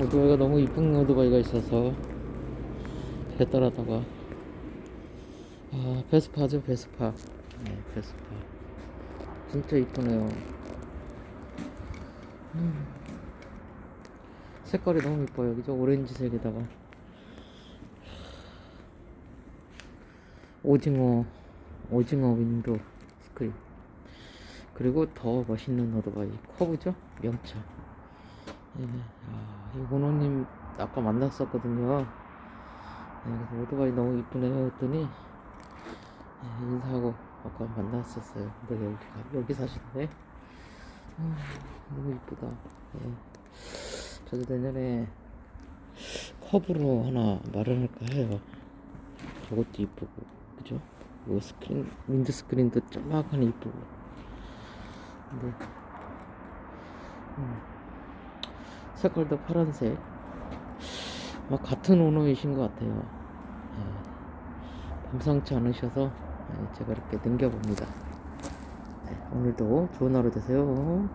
오토바이가 너무 이쁜 오토바이가 있어서 배달하다가. 아 베스파죠 베스파. 네 베스파. 진짜 이쁘네요. 음. 색깔이 너무 이뻐요. 그죠? 오렌지색에다가. 오징어 오징어 윈도 스크린 그리고 더 멋있는 오토바이 커브죠? 명차 예, 아, 이 원호님 아까 만났었거든요. 예, 그래서 오토바이 너무 이쁘네요 했더니 예, 인사하고 아까 만났었어요. 근데 여기 가- 여기 사시네. 아, 너무 이쁘다. 예. 저도 내년에 컵으로 하나 마련할까 해요. 저것도 이쁘고, 그죠? 이 스크린, 윈드 스크린도 짤막하니 이쁘고. 근데, 음. 색깔도 파란색. 막 같은 오너이신 것 같아요. 예. 범상치 않으셔서 예, 제가 이렇게 넘겨봅니다. 네, 오늘도 좋은 하루 되세요.